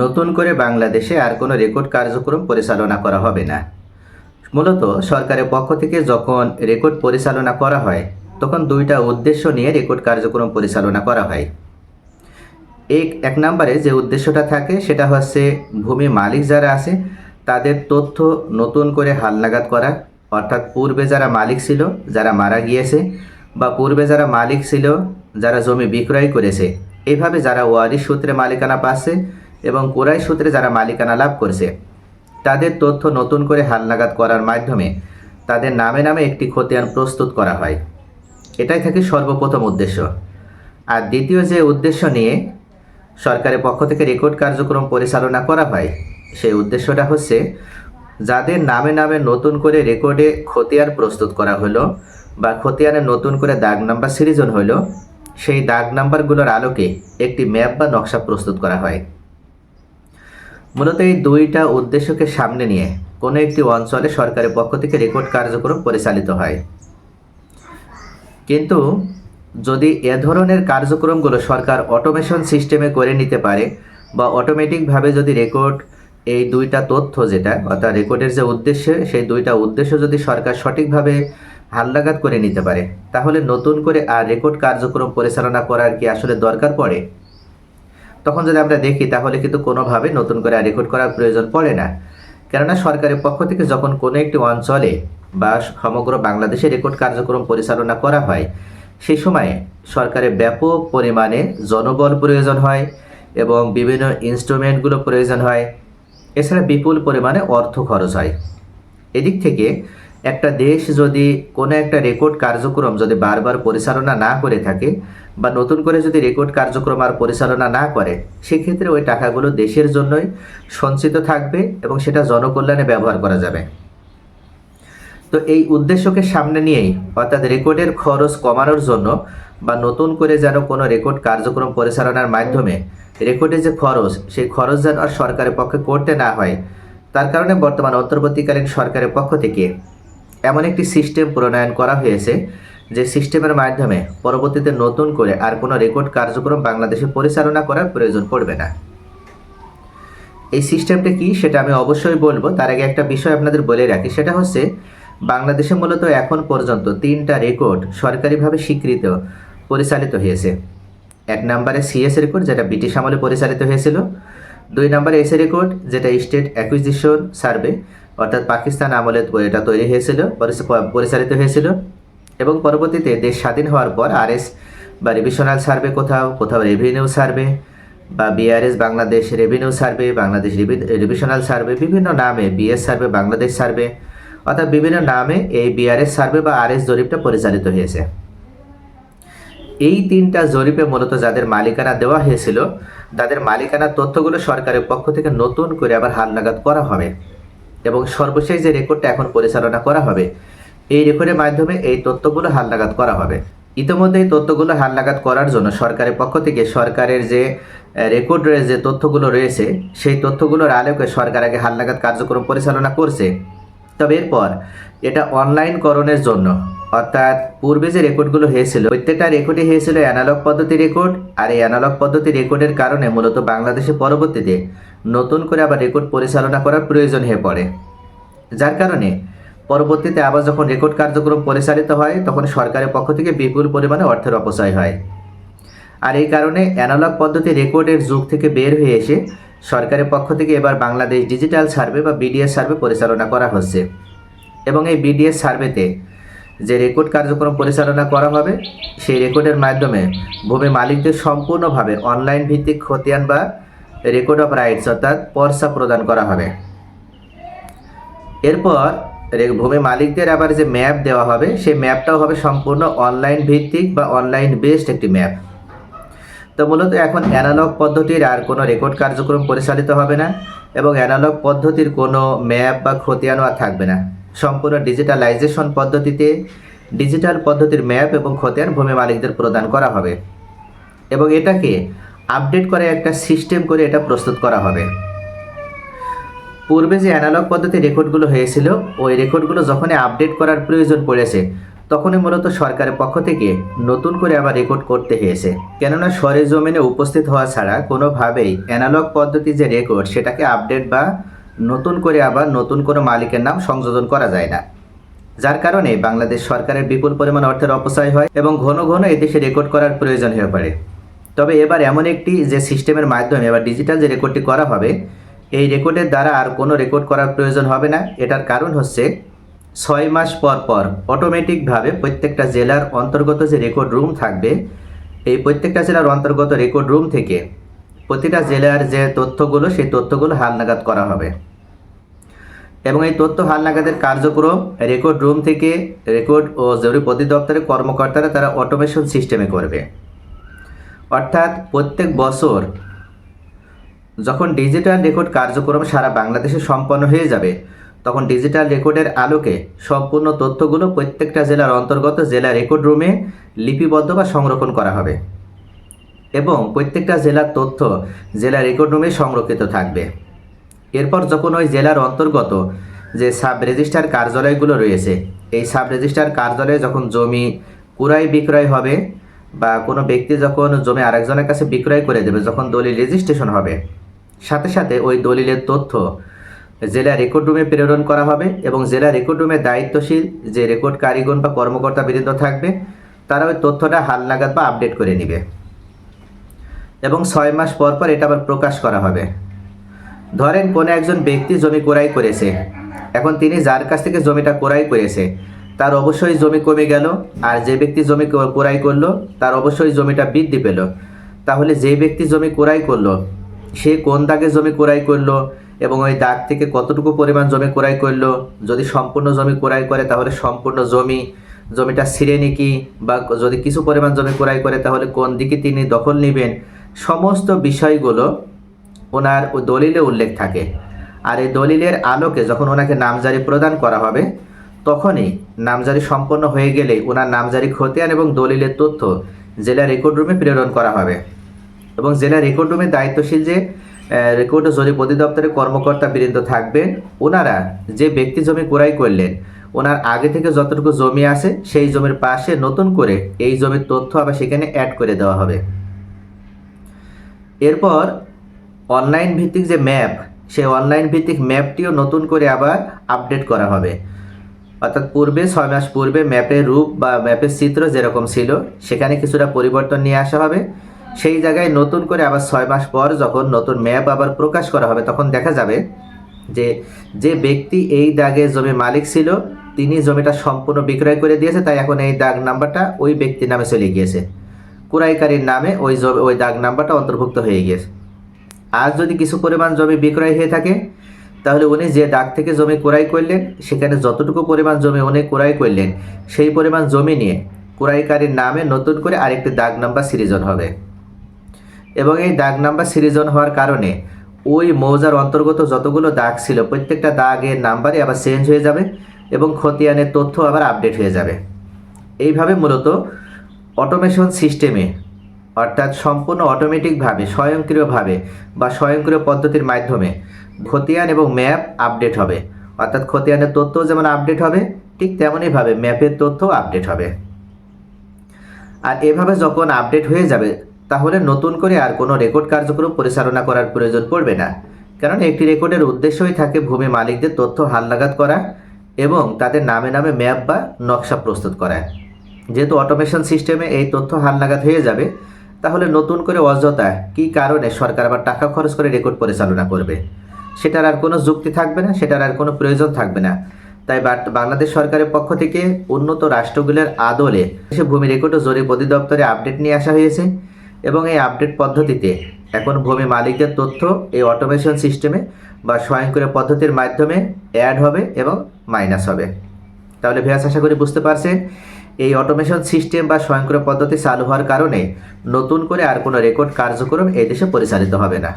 নতুন করে বাংলাদেশে আর কোনো রেকর্ড কার্যক্রম পরিচালনা করা হবে না। মূলত সরকারের পক্ষ থেকে যখন রেকর্ড পরিচালনা করা হয়, তখন দুইটা উদ্দেশ্য নিয়ে রেকর্ড কার্যক্রম পরিচালনা করা হয়। এক এক নম্বরে যে উদ্দেশ্যটা থাকে, সেটা হচ্ছে ভূমি মালিক যারা আছে, তাদের তথ্য নতুন করে হালনাগাদ করা। অর্থাৎ পূর্বে যারা মালিক ছিল, যারা মারা গিয়েছে, বা পূর্বে যারা মালিক ছিল, যারা জমি বিক্রয় করেছে এইভাবে যারা ওয়ারিশ সূত্রে মালিকানা পাচ্ছে এবং কোরাই সূত্রে যারা মালিকানা লাভ করছে, তাদের তথ্য নতুন করে হালনাগাদ করার মাধ্যমে তাদের নামে নামে একটি খতিয়ান প্রস্তুত করা হয়। এটাই থাকে সর্বপ্রথম উদ্দেশ্য। আর দ্বিতীয় যে উদ্দেশ্য নিয়ে সরকারের পক্ষ থেকে রেকর্ড কার্যক্রম পরিচালনা করা হয়, সেই উদ্দেশ্যটা হচ্ছে যাদের নামে নামে নতুন করে রেকর্ডে খতিয়ান প্রস্তুত করা হলো বা খতিয়ানে নতুন করে দাগ নাম্বার সৃজন হলো, সেই দাগ নাম্বারগুলোর আলোকে একটি ম্যাপ বা নকশা প্রস্তুত করা হয়। মূলত এই দুইটা উদ্দেশ্যকে সামনে নিয়ে কোনো একটি অঞ্চলে সরকারের পক্ষ থেকে রেকর্ড কার্যক্রম পরিচালিত হয়। কিন্তু যদি এ ধরনের কার্যক্রমগুলো সরকার অটোমেশন সিস্টেমে করে নিতে পারে বা অটোমেটিকভাবে যদি রেকর্ড এই দুইটা তথ্য যেটা, অর্থাৎ রেকর্ডের যে উদ্দেশ্য, সেই দুইটা উদ্দেশ্য যদি সরকার সঠিকভাবে হালনাগাদ করে নিতে পারে, তাহলে নতুন করে আর রেকর্ড কার্যক্রম পরিচালনা করার কি আসলে দরকার পড়ে? তখন যদি আমরা দেখি, তাহলে কিন্তু কোনোভাবে নতুন করে রেকর্ড করার প্রয়োজন পড়ে না। কেননা সরকারের পক্ষ থেকে যখন কোনো একটি অঞ্চলে বা সমগ্র বাংলাদেশে রেকর্ড কার্যক্রম পরিচালনা করা হয়, সেই সময়ে সরকারের ব্যাপক পরিমাণে জনবল প্রয়োজন হয় এবং বিভিন্ন ইনস্ট্রুমেন্টগুলো প্রয়োজন হয়। এছাড়া বিপুল পরিমাণে অর্থ খরচ হয়। এদিক থেকে একটা দেশ যদি কোনো একটা রেকর্ড কার্যক্রম যদি বারবার পরিচালনা না করে থাকে বা নতুন করে যদি রেকর্ড কার্যক্রম আর পরিচালনা না করে, সেক্ষেত্রে ওই টাকাগুলো দেশের জন্যই সঞ্চিত থাকবে এবং সেটা জনকল্যাণে ব্যবহার করা যাবে। তো এই উদ্দেশ্যকে সামনে নিয়েই, অর্থাৎ রেকর্ডের খরচ কমানোর জন্য বা নতুন করে যেন কোনো রেকর্ড কার্যক্রম পরিচালনার মাধ্যমে রেকর্ডের যে খরচ, সেই খরচ যেন আর সরকারের পক্ষে করতে না হয়, তার কারণে বর্তমান অন্তর্বর্তীকালীন সরকারের পক্ষ থেকে এমন একটি সিস্টেম প্রণয়ন করা হয়েছে যে সিস্টেমের মাধ্যমে পরবর্তীতে নতুন করে আর কোনো রেকর্ড কার্যক্রম বাংলাদেশে পরিচালনা করার প্রয়োজন পড়বে না। এই সিস্টেমটা কি সেটা আমি অবশ্যই বলব। তার আগে একটা বিষয় আপনাদের বলে রাখি। সেটা হচ্ছে, বাংলাদেশে মূলত এখন পর্যন্ত তিনটা রেকর্ড সরকারিভাবে স্বীকৃত, পরিচালিত হয়েছে। এক নম্বরে সিএস রেকর্ড, যেটা ব্রিটিশ আমলে পরিচালিত হয়েছিল। দুই নম্বরে এসএ রেকর্ড, যেটা স্টেট অ্যাকুইজিশন সার্ভে। অর্থাৎ পাকিস্তান আমলে এটা তৈরি হয়েছিল পরিচ- পরিচালিত হয়েছিল এবং পরবর্তীতে দেশ স্বাধীন হওয়ার পর আরএস বা রিভিশনাল সার্ভে কোথাও কোথাও রেভিনিউ সার্ভে বা BRS Bangladesh revenue survey, Bangladesh revisional survey, বিভিন্ন নামে বিএস সার্ভে, বাংলাদেশ সার্ভে, অর্থাৎ বিভিন্ন নামে এই বিআরএস সার্ভে বা আরএস জরিপটা পরিচালিত হয়েছে। এই তিনটা জরিপে মূলত যাদের মালিকানা দেওয়া হয়েছিল, তাদের মালিকানার তথ্যগুলো সরকারের পক্ষ থেকে নতুন করে আবার হালনাগাদ করা হবে। এবং সর্বশেষ যে রেকর্ডটা এখন পরিচালনা করা হবে, এই রেকর্ডের মাধ্যমে এই তথ্যগুলো হালনাগাদ করা হবে। ইতিমধ্যে এই তথ্যগুলো হালনাগাদ করার জন্য সরকারের পক্ষ থেকে সরকারের যে রেকর্ডের যে তথ্যগুলো রয়েছে, সেই তথ্যগুলোর আলোকে সরকার আগে হালনাগাদ কার্যক্রম পরিচালনা করছে। তবে এরপর এটা অনলাইনকরণের জন্য, অর্থাৎ পূর্বে যে রেকর্ডগুলো হয়েছিল, প্রত্যেকটা রেকর্ডে হয়েছিল অ্যানালগ পদ্ধতি রেকর্ড, আর এই অ্যানালগ পদ্ধতি রেকর্ডের কারণে মূলত বাংলাদেশে পরবর্তীতে নতুন করে আবার রেকর্ড পরিচালনা করার প্রয়োজন হয়ে পড়ে। যার কারণে পরবর্তীতে আবার যখন রেকর্ড কার্যক্রম পরিচালিত হয়, তখন সরকারের পক্ষ থেকে বিপুল পরিমাণে অর্থের অপচয় হয়। আর এই কারণে অ্যানালগ পদ্ধতি রেকর্ডের যুগ থেকে বের হয়ে এসে সরকারের পক্ষ থেকে এবার বাংলাদেশ ডিজিটাল সার্ভে বা বিডিএস সার্ভে পরিচালনা করা হচ্ছে। এবং এই বিডিএস সার্ভেতে যে রেকর্ড কার্যক্রম পরিচালনা করা হবে, সেই রেকর্ডের মাধ্যমে ভূমি মালিকদের সম্পূর্ণভাবে অনলাইন ভিত্তিক খতিয়ান বা রেকর্ড অফ রাইটস অর্থাৎ পর্সা প্রদান করা হবে। এরপর ভূমি মালিকদের আবার যে ম্যাপ দেওয়া হবে, সেই ম্যাপটাও হবে সম্পূর্ণ অনলাইন ভিত্তিক বা অনলাইন বেসড একটি ম্যাপ তো মূলত এখন অ্যানালগ পদ্ধতির আর কোনো রেকর্ড কার্যক্রম পরিচালিত হবে না এবং অ্যানালগ পদ্ধতির কোনো ম্যাপ বা খতিয়ানও আর থাকবে না। সম্পূর্ণ ডিজিটালাইজেশন পদ্ধতিতে ডিজিটাল পদ্ধতির ম্যাপ এবং খতিয়ান ভূমি মালিকদের প্রদান করা হবে। এবং এটাকে আপডেট করে একটা সিস্টেম করে এটা প্রস্তুত করা হবে। পূর্বে যে অ্যানালগ পদ্ধতি রেকর্ডগুলো হয়েছিল, ওই রেকর্ডগুলো যখনই আপডেট করার প্রয়োজন পড়েছে, তখনই মূলত সরকারের পক্ষ থেকে নতুন করে আবার রেকর্ড করতে হয়েছে। কেননা সরে জমিনে উপস্থিত হওয়া ছাড়া কোনোভাবেই অ্যানালগ পদ্ধতি যে রেকর্ড, সেটাকে আপডেট বা নতুন করে আবার নতুন কোনো মালিকের নাম সংযোজন করা যায় না। যার কারণে বাংলাদেশ সরকারের বিপুল পরিমাণ অর্থের অপচয় হয় এবং ঘন ঘন এদেশে রেকর্ড করার প্রয়োজন হয়ে পড়ে। তবে এবার এমন একটি যে সিস্টেমের মাধ্যমে এবার ডিজিটাল যে রেকর্ডটি করা হবে, এই রেকর্ডের দ্বারা আর কোনো রেকর্ড করার প্রয়োজন হবে না। এটার কারণ হচ্ছে ছয় মাস পর পর অটোমেটিকভাবে প্রত্যেকটা জেলার অন্তর্গত যে রেকর্ড রুম থাকবে, এই প্রত্যেকটা জেলার অন্তর্গত রেকর্ড রুম থেকে প্রতিটা জেলার যে তথ্যগুলো, সেই তথ্যগুলো হালনাগাদ করা হবে। এবং এই তথ্য হালনাগাদের কার্যক্রম, রেকর্ড রুম থেকে রেকর্ড ও জরুরি অধিদপ্তরের কর্মকর্তারা তারা অটোমেশন সিস্টেমে করবে। অর্থাৎ প্রত্যেক বছর যখন ডিজিটাল রেকর্ড কার্যক্রম সারা বাংলাদেশে সম্পন্ন হয়ে যাবে, তখন ডিজিটাল রেকর্ডের আলোকে সম্পূর্ণ তথ্যগুলো প্রত্যেকটা জেলার অন্তর্গত জেলা রেকর্ড রুমে লিপিবদ্ধ বা সংরক্ষণ করা হবে এবং প্রত্যেকটা জেলার তথ্য জেলা রেকর্ড রুমে সংরক্ষিত থাকবে। এরপর যখন ওই জেলার অন্তর্গত যে সাব রেজিস্ট্রার কার্যালয়গুলো রয়েছে, এই সাব রেজিস্ট্রার কার্যালয়ে যখন জমি ক্রয় বিক্রয় হবে বা কোনো ব্যক্তি যখন জমি আরেকজনের কাছে বিক্রয় করে দেবে, যখন দলিল রেজিস্ট্রেশন হবে, সাথে সাথে ওই দলিলের তথ্য জেলা রেকর্ড রুমে প্রেরণ করা হবে এবং জেলা রেকর্ড রুমে দায়িত্বশীল যে রেকর্ড কারিগণ বা কর্মকর্তা বৃন্দ থাকবে, তারা ওই তথ্যটা হালনাগাদ বা আপডেট করে নেবে। এবং ছয় মাস পর পর এটা আবার প্রকাশ করা হবে। ধরেন কোনো একজন ব্যক্তি জমি ক্রয় করেছে, এখন তিনি যার কাছ থেকে জমিটা ক্রয় করেছে তার অবশ্যই জমি কমে গেল, আর যে ব্যক্তি জমি ক্রয় করল, তার অবশ্যই জমিটা বৃদ্ধি পেল। তাহলে যে ব্যক্তি জমি ক্রয় করল, সে কোন দাগে জমি ক্রয় করল এবং ওই দাগ থেকে কতটুকু পরিমাণ জমি ক্রয় করল? যদি সম্পূর্ণ জমি ক্রয় করে, তাহলে সম্পূর্ণ জমি, জমিটা ছিঁড়ে নিকি বা যদি কিছু পরিমাণ জমি ক্রয় করে, তাহলে কোন দিকে তিনি দখল নেবেন? সমস্ত বিষয়গুলো ওনার দলিলে উল্লেখ থাকে। আর এই দলিলের আলোকে যখন ওনাকে নামজারি প্রদান করা হবে তখনই নামজারি সম্পন্ন হয়ে গেলে ওনার নামজারি খতিয়ান এবং দলিলের তথ্য জেলা রেকর্ড রুমে প্রেরণ করা হবে। এবং জেলা রেকর্ড রুমে দায়িত্বশীল যে রেকর্ড ও জরিপ অধিদপ্তরের কর্মকর্তা বৃন্দ থাকবেন ওনারা যে ব্যক্তি জমি ক্রয় করলেন ওনার আগে থেকে যতটুকু জমি আছে সেই জমির পাশে নতুন করে এই জমির তথ্য আবার সেখানে অ্যাড করে দেওয়া হবে। এরপর অনলাইন ভিত্তিক যে ম্যাপ সেই অনলাইন ভিত্তিক ম্যাপটিও নতুন করে আবার আপডেট করা হবে। অর্থাৎ পূর্বে, ছয় মাস পূর্বে ম্যাপের রূপ বা ম্যাপের চিত্র যেরকম ছিল, সেখানে কিছুটা পরিবর্তন নিয়ে আসা হবে। সেই জায়গায় নতুন করে আবার ছয় মাস পর যখন নতুন ম্যাপ আবার প্রকাশ করা হবে, তখন দেখা যাবে যে যে ব্যক্তি এই দাগে জমির মালিক ছিল, তিনি জমিটা সম্পূর্ণ বিক্রয় করে দিয়েছে, তাই এখন এই দাগ নাম্বারটা ওই ব্যক্তির নামে চলে গিয়েছে। কুড়াইকারীর নামে ওই জমি, ওই দাগ নাম্বারটা অন্তর্ভুক্ত হয়ে গিয়েছে। আর যদি কিছু পরিমাণ জমি বিক্রয় হয়ে থাকে তাহলে উনি যে দাগ থেকে জমি ক্রয় করলেন, সেখানে যতটুকু পরিমাণ জমি উনি ক্রয় করলেন, সেই পরিমাণ জমি নিয়ে ক্রয়কারীর নামে নতুন করে আরেকটি দাগ নাম্বার সৃজন হবে। এবং এই দাগ নাম্বার সৃজন হওয়ার কারণে ওই মৌজার অন্তর্গত যতগুলো দাগ ছিল, প্রত্যেকটা দাগের নাম্বারই আবার চেঞ্জ হয়ে যাবে এবং খতিয়ানের তথ্য আবার আপডেট হয়ে যাবে। এইভাবে মূলত অটোমেশন সিস্টেমে অর্থাৎ সম্পূর্ণ অটোমেটিকভাবে স্বয়ংক্রিয়ভাবে বা স্বয়ংক্রিয় পদ্ধতির মাধ্যমে খতিয়ান এবং ম্যাপ আপডেট হবে। অর্থাৎ খতিয়ানের তথ্য যেমন আপডেট হবে, ঠিক তেমনইভাবে ম্যাপের তথ্য আপডেট হবে। আর এভাবে যখন আপডেট হয়ে যাবে, তাহলে নতুন করে আর কোনো রেকর্ড কার্যক্রম পরিচালনা করার প্রয়োজন পড়বে না। কারণ একটি রেকর্ডের উদ্দেশ্যই থাকে ভূমি মালিকদের তথ্য হালনাগাদ করা এবং তাদের নামে নামে ম্যাপ বা নকশা প্রস্তুত করা। যেহেতু অটোমেশন সিস্টেমে এই তথ্য হালনাগাদ হয়ে যাবে তাহলে নতুন করে অযথা কী কারণে সরকার আবার টাকা খরচ করে রেকর্ড পরিচালনা করবে? সেটার আর কোনো যুক্তি থাকবে না, সেটার আর কোনো প্রয়োজন থাকবে না। তাই বাংলাদেশ সরকারের পক্ষ থেকে উন্নত রাষ্ট্রগুলোর আদলে সে ভূমি রেকর্ড ও জরিপ অধিদপ্তরে আপডেট নিয়ে আসা হয়েছে এবং এই আপডেট পদ্ধতিতে এখন ভূমি মালিকদের তথ্য, এই অটোমেশন সিস্টেমে বা স্বয়ংক্রিয় পদ্ধতির মাধ্যমে অ্যাড হবে এবং মাইনাস হবে। তাহলে ভেয়াস আশা করি বুঝতে পারছেন এই অটোমেশন সিস্টেম বা স্বয়ংক্রিয় পদ্ধতি চালু হওয়ার কারণে নতুন করে আর কোনো রেকর্ড কার্যক্রম এই দেশে পরিচালিত হবে না।